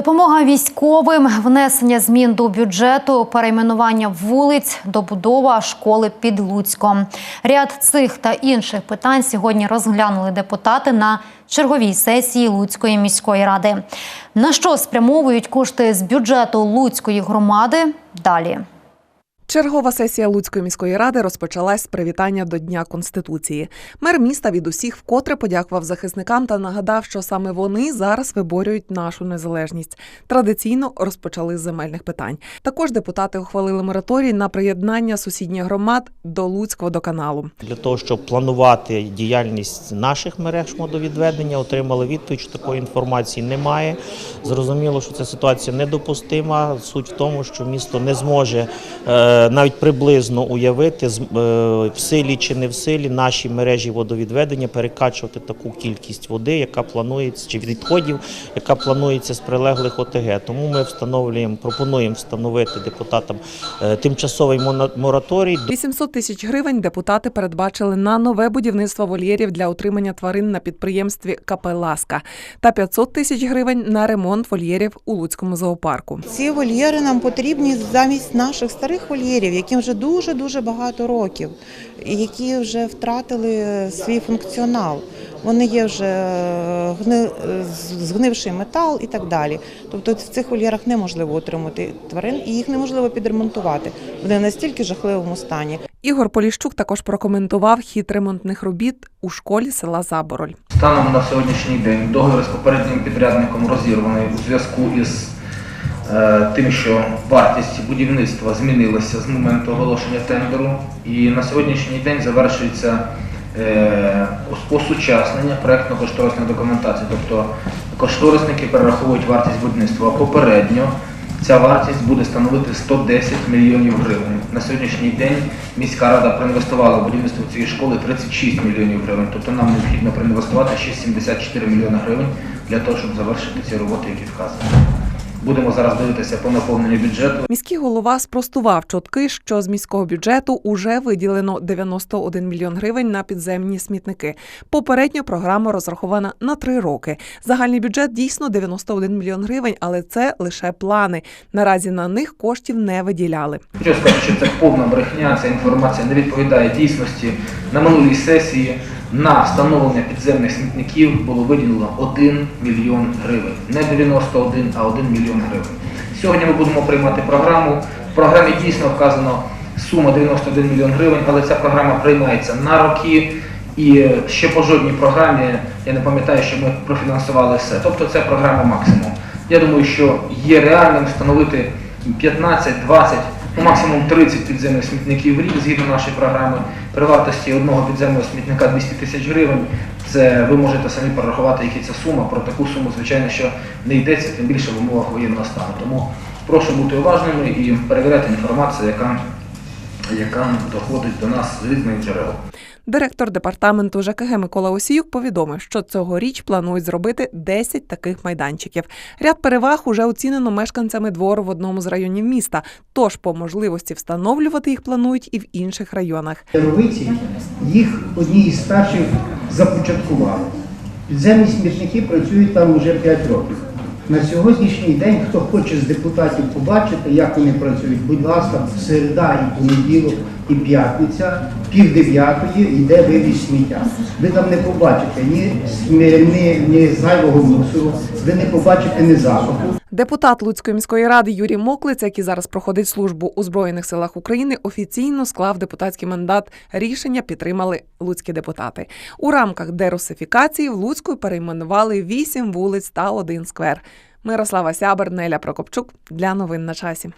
Допомога військовим, внесення змін до бюджету, перейменування вулиць, добудова школи під Луцьком. Ряд цих та інших питань сьогодні розглянули депутати на черговій сесії Луцької міської ради. На що спрямовують кошти з бюджету Луцької громади? Далі. Чергова сесія Луцької міської ради розпочалась з привітання до Дня Конституції. Мер міста від усіх вкотре подякував захисникам та нагадав, що саме вони зараз виборюють нашу незалежність. Традиційно розпочали з земельних питань. Також депутати ухвалили мораторій на приєднання сусідніх громад до Луцького водоканалу. Для того, щоб планувати діяльність наших мереж водовідведення, отримали відповідь, що такої інформації немає. Зрозуміло, що ця ситуація недопустима. Суть в тому, що місто не зможе е, навіть приблизно уявити, з- е, в силі чи не в силі наші мережі водовідведення перекачувати таку кількість води, яка планується, чи відходів, яка планується з прилеглих ОТГ. Тому ми встановлюємо, пропонуємо встановити депутатам е, тимчасовий мораторій 800 тисяч гривень депутати передбачили на нове будівництво вольєрів для утримання тварин на підприємстві КП «Ласка» та 500 тисяч гривень на ремонт вольєрів у Луцькому зоопарку. Ці вольєри нам потрібні замість наших старих вольєрів, яким вже дуже дуже багато років, які вже втратили свій функціонал. Вони є вже е, гни- е, згнивший метал і так далі. Тобто в цих вольєрах неможливо утримати тварин і їх неможливо підремонтувати. Вони в настільки жахливому стані. Ігор Поліщук також прокоментував хід ремонтних робіт у школі села Забороль. Станом на сьогоднішній день договір з попереднім підрядником розірваний у зв'язку із тим, що вартість будівництва змінилася з моменту оголошення тендеру, і на сьогоднішній день завершується е, осучаснення проєктно-кошторисної документації, тобто кошторисники перераховують вартість будівництва. А попередньо ця вартість буде становити 110 мільйонів гривень. На сьогоднішній день міська рада проінвестувала в будівництво цієї школи 36 мільйонів гривень. Тобто нам необхідно проінвестувати ще 74 мільйони гривень для того, щоб завершити ці роботи, які вказані. Будемо зараз дивитися по наповненню бюджету. Міський голова спростував чутки, що з міського бюджету уже виділено 91 мільйон гривень на підземні смітники. Попередньо програма розрахована на три роки. Загальний бюджет дійсно 91 мільйон гривень, але це лише плани. Наразі на них коштів не виділяли. Хочу сказати, що це повна брехня, ця інформація не відповідає дійсності. На минулій сесії на встановлення підземних смітників було виділено 1 мільйон гривень. Не 91, а 1 мільйон гривень. Сьогодні ми будемо приймати програму. В програмі дійсно вказано сума 91 мільйон гривень, але ця програма приймається на роки. І ще по жодній програмі я не пам'ятаю, що ми профінансували все. Тобто це програма максимум. Я думаю, що є реальним встановити 15, 20, ну максимум 30 підземних смітників в рік згідно нашої програми. При вартості одного підземного смітника 200 тисяч гривень. Це ви можете самі порахувати, яка це сума. Про таку суму, звичайно, що не йдеться, тим більше в умовах воєнного стану. Тому прошу бути уважними і перевіряти інформацію, яка, яка доходить до нас з різних джерел. Директор департаменту ЖКГ Микола Осіюк повідомив, що цьогоріч планують зробити 10 таких майданчиків. Ряд переваг уже оцінено мешканцями двору в одному з районів міста. Тож по можливості встановлювати їх планують і в інших районах. Яровиці їх одні із перших започаткували. Підземні смітники працюють там вже 5 років. На сьогоднішній день, хто хоче з депутатів побачити, як вони працюють, будь ласка, середа і понеділок, і п'ятниця, пів дев'ятої йде вивіз сміття. Ви там не побачите ні, ні, ні зайвого мусору, ви не побачите ні запаху. Депутат Луцької міської ради Юрій Моклиць, який зараз проходить службу у Збройних силах України, офіційно склав депутатський мандат. Рішення підтримали луцькі депутати. У рамках дерусифікації в Луцьку перейменували вісім вулиць та один сквер. Мирослава Сябер, Неля Прокопчук для новин на часі.